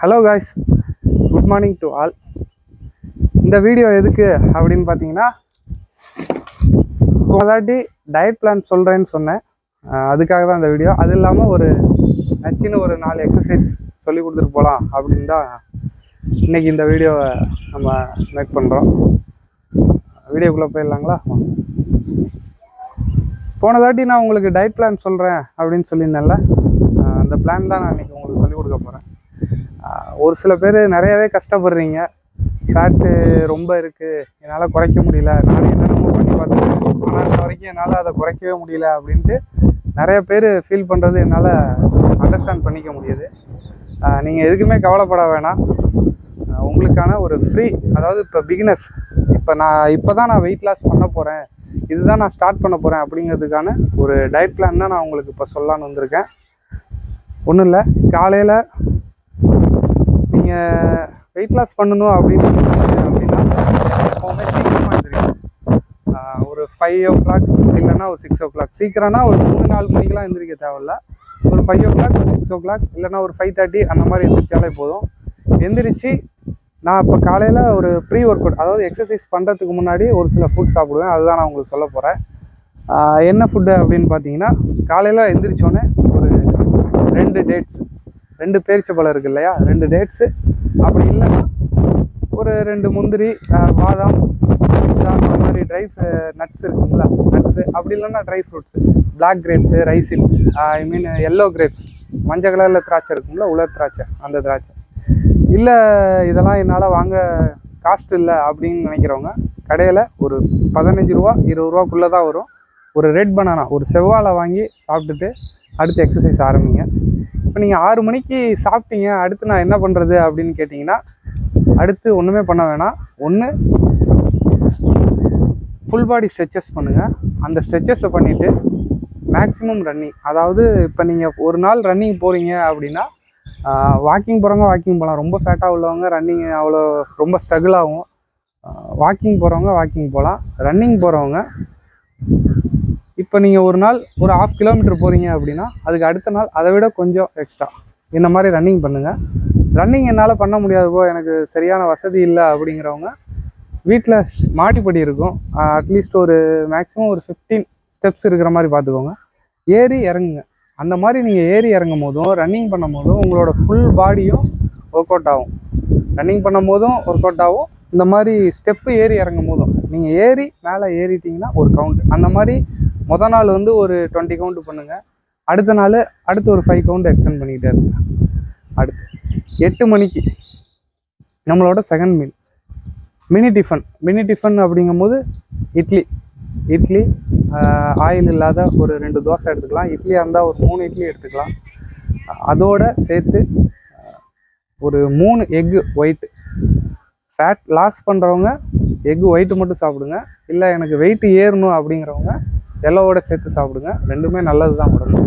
Hello guys good morning to all இந்த video எதுக்கு அப்படின்னு பார்த்தீங்கன்னா அதாட்டி டயட் பிளான் சொல்கிறேன்னு சொன்னேன். அதுக்காக தான் இந்த வீடியோ அது இல்லாமல் ஒரு நச்சுன்னு ஒரு நாலு எக்ஸசைஸ் சொல்லி கொடுத்துட்டு போகலாம் அப்படின்னு தான் இன்னைக்கு இந்த வீடியோவை நம்ம மேக் பண்ணுறோம் வீடியோக்குள்ளே போயிடலாங்களா? போன தாட்டி நான் உங்களுக்கு டயட் பிளான் சொல்கிறேன் அப்படின்னு சொல்லியிருந்தேன்ல. அந்த பிளான் தான் நான் இன்னைக்கு உங்களுக்கு சொல்லிக் கொடுக்க போகிறேன் ஒரு சில பேர் நிறையவே கஷ்டப்படுறீங்க. ஃபேட்டு ரொம்ப இருக்குது என்னால் குறைக்க முடியல. நானே என்னென்னமோ பண்ணி பார்த்தேன் ஆனால் இன்ன வரைக்கும் என்னால் அதை குறைக்கவே முடியல அப்படின்ட்டு நிறைய பேர் ஃபீல் பண்ணுறது என்னால் அண்டர்ஸ்டாண்ட் பண்ணிக்க முடியுது. நீங்கள் எதுக்குமே கவலைப்பட வேணாம். உங்களுக்கான ஒரு ஃப்ரீ அதாவது இப்போ பிகினஸ் இப்போ நான் இப்போ தான் நான் வெயிட் லாஸ் பண்ண போகிறேன் இதுதான் நான் ஸ்டார்ட் பண்ண போகிறேன் அப்படிங்கிறதுக்கான ஒரு டயட் பிளான் தான் நான் உங்களுக்கு இப்போ சொல்லலான்னு வந்திருக்கேன். ஒன்றும் இல்லை. காலையில் நீங்கள் வெயிட் லாஸ் பண்ணணும் அப்படின்னு அப்படின்னா எப்போவுமே சீக்கிரமாக எழுந்திரிக்கணும் ஒரு ஃபைவ் ஓ கிளாக் இல்லைன்னா ஒரு சிக்ஸ் ஓ கிளாக் சீக்கிரம்னா ஒரு மூணு நாலு மணிக்கெலாம் எழுந்திரிக்க தேவையில்ல. ஒரு five o'clock six o'clock இல்லைன்னா ஒரு ஃபைவ் தேர்ட்டி அந்த மாதிரி எந்திரிச்சாலே போதும். எந்திரிச்சு நான் இப்போ காலையில் ஒரு ப்ரீ ஒர்க் அவுட் அதாவது எக்ஸசைஸ் பண்ணுறதுக்கு முன்னாடி ஒரு சில ஃபுட் சாப்பிடுவேன். அதுதான் நான் உங்களுக்கு சொல்ல போகிறேன் என்ன ஃபுட்டு அப்படின்னு பார்த்தீங்கன்னா காலையில் எந்திரிச்சோன்னே ஒரு ரெண்டு டேட்ஸ் ரெண்டு பேரிச்சப்பழம் இருக்கு இல்லையா? ரெண்டு டேட்ஸு அப்படி இல்லைன்னா ஒரு ரெண்டு முந்திரி பாதாம் பிஸ்தா அந்த மாதிரி ட்ரை நட்ஸ் இருக்குங்களா? நட்ஸு அப்படி இல்லைன்னா dry fruits black grapes raisin I mean yellow grapes மஞ்சள் கலரில் திராட்சை இருக்குங்களா உலர் திராட்சை அந்த திராட்சை. இல்லை இதெல்லாம் என்னால் வாங்க காஸ்ட் இல்லை அப்படின்னு நினைக்கிறவங்க கடையில் ஒரு பதினஞ்சு ரூபா இருபது ரூபாக்குள்ளே தான் வரும். ஒரு ரெட் பனானா ஒரு செவ்வாழை வாங்கி சாப்பிட்டுட்டு அடுத்து எக்ஸசைஸ் ஆரம்பிங்க. இப்போ நீங்கள் ஆறு மணிக்கு சாப்பிட்டீங்க அடுத்து நான் என்ன பண்ணுறது அப்படின்னு கேட்டிங்கன்னா அடுத்து ஒன்றுமே பண்ண வேணாம். ஒன்று ஃபுல் பாடி ஸ்ட்ரெச்சஸ் பண்ணுங்கள் அந்த ஸ்ட்ரெச்சஸை பண்ணிவிட்டு மேக்ஸிமம் ரன்னிங் அதாவது இப்போ நீங்கள் ஒரு நாள் ரன்னிங் போகிறீங்க அப்படின்னா வாக்கிங் போகிறவங்க வாக்கிங் போகலாம் ரொம்ப ஃபேட்டாக உள்ளவங்க ரன்னிங் அவ்வளோ ரொம்ப ஸ்ட்ரகிள் ஆகும். வாக்கிங் போகிறவங்க வாக்கிங் போகலாம் ரன்னிங் போகிறவங்க இப்போ நீங்கள் ஒரு நாள் ஒரு ஹாஃப் கிலோமீட்டர் போகிறீங்க அப்படின்னா அதுக்கு அடுத்த நாள் அதை விட கொஞ்சம் எக்ஸ்ட்ரா இந்த மாதிரி ரன்னிங் பண்ணுங்கள் ரன்னிங் என்னால் பண்ண முடியாது போ எனக்கு சரியான வசதி இல்லை அப்படிங்கிறவங்க வீட்டில் மாட்டிப்படி இருக்கும். அட்லீஸ்ட் ஒரு மேக்ஸிமம் ஒரு ஃபிஃப்டீன் ஸ்டெப்ஸ் இருக்கிற மாதிரி பார்த்துக்கோங்க. ஏறி இறங்குங்க. அந்த மாதிரி நீங்கள் ஏறி இறங்கும் போதும் ரன்னிங் பண்ணும் போதும் உங்களோட ஃபுல் பாடியும் ஒர்க் அவுட் ஆகும். ரன்னிங் பண்ணும் போதும் ஒர்க் அவுட் ஆகும். இந்த மாதிரி ஸ்டெப்பு ஏறி இறங்கும் போதும் நீங்கள் ஏறி மேலே ஏறிட்டீங்கன்னா ஒரு கவுண்ட் அந்த மாதிரி மொதல் நாள் வந்து ஒரு டுவெண்ட்டி கவுண்ட் பண்ணுங்கள் அடுத்த நாள் அடுத்து ஒரு ஃபைவ் கவுண்ட் எக்ஸ்டெண்ட் பண்ணிக்கிட்டே இருங்க. அடுத்து எட்டு மணிக்கு நம்மளோட second meal mini tiffin mini tiffin அப்படிங்கும்போது இட்லி. இட்லி ஆயில் இல்லாத ஒரு ரெண்டு தோசை எடுத்துக்கலாம். இட்லியாக இருந்தால் ஒரு மூணு இட்லி எடுத்துக்கலாம். அதோட சேர்த்து ஒரு மூணு எக்கு ஒயிட் ஃபேட் லாஸ் பண்ணுறவங்க எக்கு ஒயிட்டு மட்டும் சாப்பிடுங்க. இல்லை எனக்கு வெயிட் ஏறணும் அப்படிங்கிறவங்க எல்லோவோட சேர்த்து சாப்பிடுங்க. ரெண்டுமே நல்லது தான் உடம்பு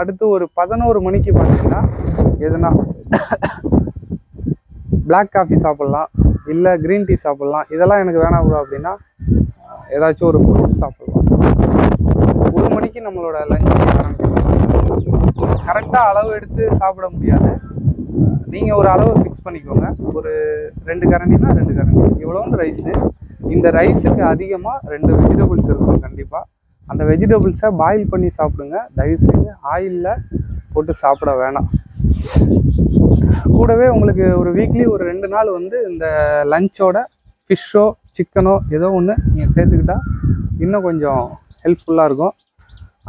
அடுத்து ஒரு பதினோரு மணிக்கு பார்த்தீங்கன்னா எதுனா பிளாக் காஃபி சாப்பிட்லாம் இல்லை க்ரீன் டீ சாப்பிட்லாம். இதெல்லாம் எனக்கு வேணாம் ப்ரோ அப்படின்னா ஏதாச்சும் ஒரு ஃப்ரூட் சாப்பிட்லாம். ஒரு மணிக்கு நம்மளோட லஞ்ச் கரெக்டாக அளவு எடுத்து சாப்பிட முடியாது. நீங்கள் ஒரு அளவு ஃபிக்ஸ் பண்ணிக்கோங்க. ஒரு ரெண்டு கரண்டினா ரெண்டு கரண்டி. இவ்வளோன்னு ரைஸு இந்த ரைஸுக்கு அதிகமாக ரெண்டு வெஜிடபிள்ஸ் இருக்கும் கண்டிப்பாக அந்த வெஜிடபிள்ஸை பாயில் பண்ணி சாப்பிடுங்க. தயவுசெய்து ஆயிலில் போட்டு சாப்பிட வேணாம். கூடவே உங்களுக்கு ஒரு வீக்லி ஒரு ரெண்டு நாள் வந்து இந்த லஞ்சோட ஃபிஷ்ஷோ சிக்கனோ ஏதோ ஒன்று நீங்கள் சேர்த்துக்கிட்டா இன்னும் கொஞ்சம் ஹெல்ப்ஃபுல்லாக இருக்கும்.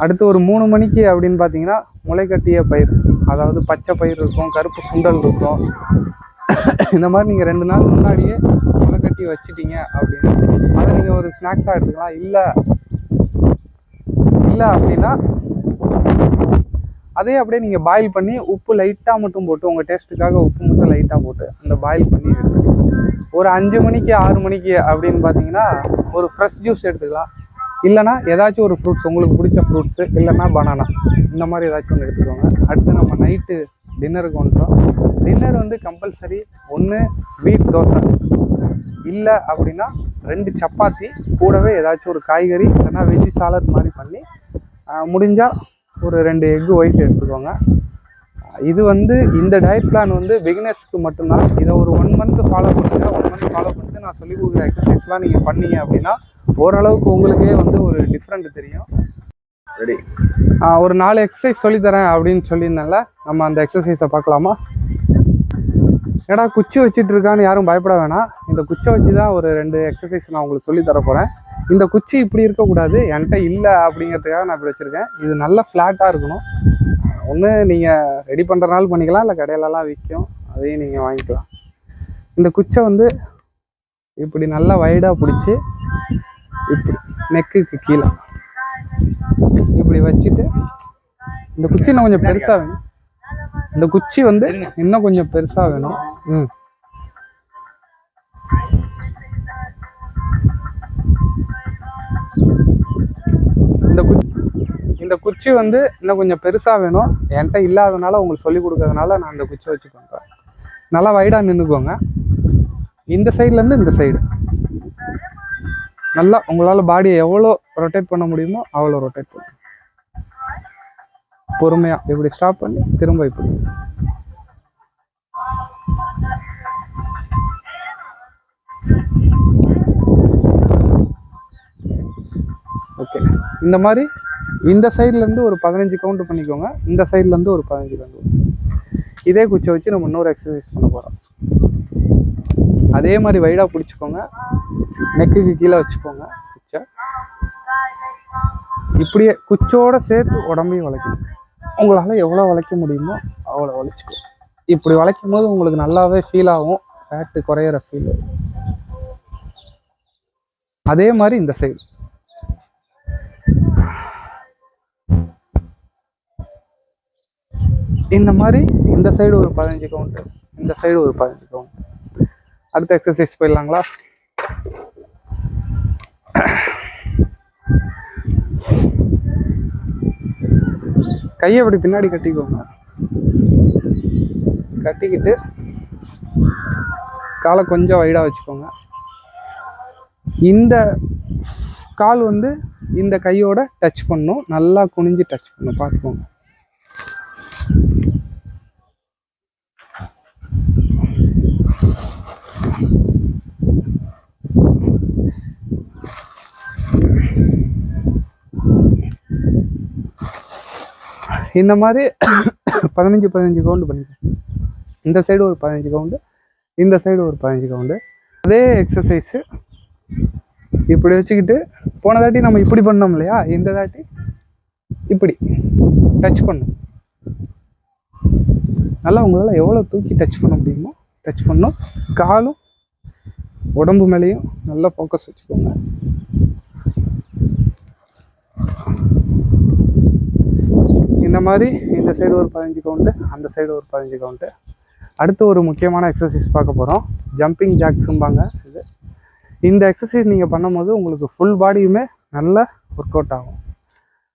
அடுத்து ஒரு மூணு மணிக்கு அப்படின்னு பார்த்தீங்கன்னா முளைக்கட்டிய பயிர் அதாவது பச்சை பயிர் இருக்கும் கருப்பு சுண்டல் இருக்கும். இந்த மாதிரி நீங்கள் ரெண்டு நாள் முன்னாடியே கொட்டி வச்சிட்டீங்க அப்படின்னா அதை நீங்கள் ஒரு ஸ்நாக்ஸாக எடுத்துக்கலாம். இல்லை இல்லை அப்படின்னா அதே அப்படியே நீங்கள் பாயில் பண்ணி உப்பு லைட்டாக மட்டும் போட்டு உங்கள் டேஸ்ட்டுக்காக உப்பு மட்டும் லைட்டாக போட்டு அந்த பாயில் பண்ணி எடுத்துக்கலாம். ஒரு அஞ்சு மணிக்கு ஆறு மணிக்கு அப்படின்னு பார்த்தீங்கன்னா ஒரு ஃப்ரெஷ் ஜூஸ் எடுத்துக்கலாம். இல்லைனா ஏதாச்சும் ஒரு ஃப்ரூட்ஸ் உங்களுக்கு பிடிச்ச ஃப்ரூட்ஸு இல்லைன்னா பனானா இந்த மாதிரி ஏதாச்சும் ஒன்று எடுத்துக்கோங்க. அடுத்து நம்ம நைட்டு டின்னருக்கு வந்துட்டோம். டின்னர் வந்து கம்பல்சரி ஒன்று வீட் தோசை. இல்லை அப்படின்னா ரெண்டு சப்பாத்தி கூடவே ஏதாச்சும் ஒரு காய்கறி இல்லைன்னா வெஜ்ஜி சாலட் மாதிரி பண்ணி முடிஞ்சால் ஒரு ரெண்டு எக்கு ஒயிட் எடுத்துக்கோங்க. இது வந்து இந்த டயட் பிளான் வந்து பிகினர்ஸ்க்கு மட்டும்தான். இதை ஒரு ஒன் மந்த் ஃபாலோ பண்ணுங்க. ஒன் மந்த் ஃபாலோ பண்ணிட்டு நான் சொல்லி கொடுக்குற எக்ஸசைஸ்லாம் நீங்கள் பண்ணீங்க அப்படின்னா ஓரளவுக்கு உங்களுக்கே வந்து ஒரு டிஃப்ரெண்ட் தெரியும். ரெடி ஒரு நாலு எக்ஸசைஸ் சொல்லித்தரேன் அப்படின்னு சொல்லியிருந்தேன்ல. நம்ம அந்த எக்ஸசைஸை பார்க்கலாமா? ஏடா குச்சி வச்சுட்டு இருக்கான்னு யாரும் பயப்பட வேணாம். இந்த குச்சை வச்சு தான் ஒரு ரெண்டு எக்ஸசைஸ் நான் உங்களுக்கு சொல்லி தர போகிறேன் இந்த குச்சி இப்படி இருக்கக்கூடாது என்கிட்ட இல்லை அப்படிங்கிறதுக்காக நான் இப்படி வச்சுருக்கேன். இது நல்ல ஃப்ளாட்டாக இருக்கணும். ஒன்று நீங்கள் ரெடி பண்ணுறனால பண்ணிக்கலாம் இல்லை கடையிலலாம் விற்கும் அதையும் நீங்கள் வாங்கிக்கலாம். இந்த குச்சை வந்து இப்படி நல்லா வைடாக பிடிச்சி இப்படி நெக்குக்கு கீழே. இப்படி வச்சுட்டு இந்த குச்சி இன்னும் கொஞ்சம் பெருசாக வேணும். இந்த குச்சி வந்து இன்னும் கொஞ்சம் பெருசாக வேணும். ம். இந்த குச்சி இந்த குச்சி வந்து இன்னும் கொஞ்சம் பெருசாக வேணும். என்கிட்ட இல்லாதனால உங்களுக்கு சொல்லி கொடுக்கறதுனால நான் இந்த குச்சி வச்சு பண்ணுறேன் நல்லா வைடாக நின்றுக்கோங்க இந்த சைட்லேருந்து இந்த சைடு நல்லா உங்களால் பாடியை எவ்வளோ ரொட்டேட் பண்ண முடியுமோ அவ்வளோ ரொட்டேட் பண்ணும் பொறுமையாக இப்படி ஸ்டாப் பண்ணி திரும்ப இப்படி. ஓகே இந்த மாதிரி இந்த சைட்லேருந்து ஒரு பதினஞ்சு கவுண்ட் பண்ணிக்கோங்க. இந்த சைட்லேருந்து ஒரு பதினஞ்சு கவுண்ட் இதே குச்சை வச்சு நம்ம இன்னொரு எக்ஸசைஸ் பண்ண போகிறோம் அதே மாதிரி வைடாக பிடிச்சிக்கோங்க. நெக்குக்கு கீழே வச்சுக்கோங்க. குச்சை இப்படியே குச்சோட சேர்த்து உடம்பையும் வளைக்கணும். உங்களால் எவ்வளோ வளைக்க முடியுமோ அவ்வளோ வளைச்சிக்கும் இப்படி வளைக்கும் போது உங்களுக்கு நல்லாவே ஃபீல் ஆகும். ஃபேட்டு குறையிற ஃபீல் அதே மாதிரி இந்த சைடு இந்த மாதிரி இந்த சைடு ஒரு பதினஞ்சு கவுண்ட் இந்த சைடு ஒரு பதினஞ்சு கவுண்ட் அடுத்த எக்ஸசைஸ் போயிடலாங்களா? கையை அப்படி பின்னாடி கட்டிக்கோங்க. கட்டிக்கிட்டு காலை கொஞ்சம் வைடாக வச்சுக்கோங்க. இந்த கால் வந்து இந்த கையோட டச் பண்ணும். நல்லா குனிஞ்சு டச் பண்ணும். பார்த்துக்கோங்க. இந்த மாதிரி பதினஞ்சு பதினஞ்சு கவுண்டு பண்ணிக்கலாம் இந்த சைடு ஒரு பதினஞ்சு கவுண்டு இந்த சைடு ஒரு பதினஞ்சு கவுண்டு அதே எக்ஸசைஸு இப்படி வச்சுக்கிட்டு போன தாட்டி நம்ம இப்படி பண்ணோம் இல்லையா? இந்த தாட்டி இப்படி டச் பண்ணும். நல்லா உங்களால் எவ்வளோ தூக்கி டச் பண்ண முடியுமோ டச் பண்ணும். காலும் உடம்பு மேலேயும் நல்லா ஃபோக்கஸ் வச்சுக்கோங்க. இந்த மாதிரி இந்த சைடு ஒரு பதினஞ்சு கவுண்ட்டு அந்த சைடு ஒரு பதினஞ்சு கவுண்ட்டு அடுத்து ஒரு முக்கியமான எக்ஸசைஸ் பார்க்க போகிறோம் ஜம்பிங் ஜாக்ஸும்பாங்க இது. இந்த எக்ஸசைஸ் நீங்கள் பண்ணும்போது உங்களுக்கு ஃபுல் பாடியுமே நல்ல ஒர்க் அவுட் ஆகும்.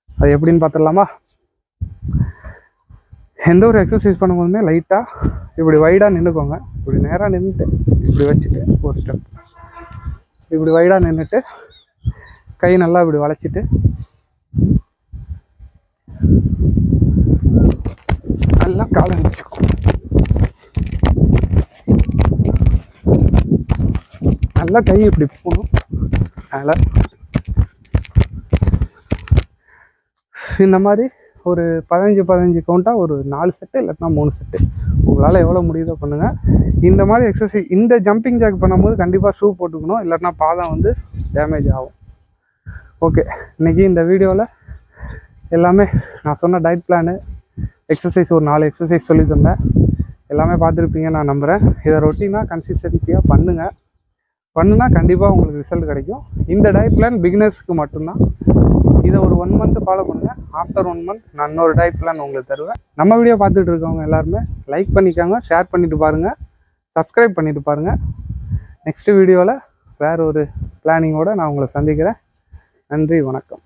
அது எப்படின்னு பார்த்துடலாமா? எந்த ஒரு எக்ஸசைஸ் பண்ணும்போதுமே லைட்டாக இப்படி வைடாக நின்றுக்கோங்க இப்படி நேராக நின்றுட்டு இப்படி வச்சுட்டு ஒரு ஸ்டெப் இப்படி வைடாக நின்றுட்டு கை நல்லா இப்படி வளைச்சிட்டு எல்லாம் காலம் வச்சுக்கும் நல்லா கை இப்படி போகணும். அதனால் இந்த மாதிரி ஒரு பதினஞ்சு பதினஞ்சு கவுண்ட்டாக ஒரு நாலு செட்டு இல்லைன்னா மூணு செட்டு உங்களால் எவ்வளோ முடியுதோ பண்ணுங்கள் இந்த மாதிரி எக்ஸசைஸ் இந்த ஜம்பிங் ஜாக் பண்ணும்போது கண்டிப்பாக ஷூ போட்டுக்கணும். இல்லைன்னா பாதம் வந்து டேமேஜ் ஆகும். ஓகே இன்னைக்கு இந்த வீடியோவில் எல்லாமே நான் சொன்ன டயட் பிளானு எக்ஸசைஸ் ஒரு நாலு எக்ஸசைஸ் சொல்லி தந்தேன் எல்லாமே பார்த்துருப்பீங்க நான் நம்புகிறேன் இதை ரொட்டீனாக கன்சிஸ்டன்சியாக பண்ணுங்கள் பண்ணுனா கண்டிப்பாக உங்களுக்கு ரிசல்ட் கிடைக்கும். இந்த டயட் பிளான் பிகினர்ஸ்க்கு மட்டும்தான். இதை ஒரு ஒன் மந்த் ஃபாலோ பண்ணுங்கள் ஆஃப்டர் ஒன் மந்த் நான் இன்னொரு டயட் பிளான் உங்களுக்கு தருவேன். நம்ம வீடியோ பார்த்துட்டு இருக்கவங்க எல்லாருமே லைக் பண்ணிக்கோங்க ஷேர் பண்ணிட்டு பாருங்கள் சப்ஸ்கிரைப் பண்ணிவிட்டு பாருங்கள் நெக்ஸ்ட் வீடியோவில் வேற ஒரு பிளானிங்கோடு நான் உங்களை சந்திக்கிறேன். நன்றி வணக்கம்.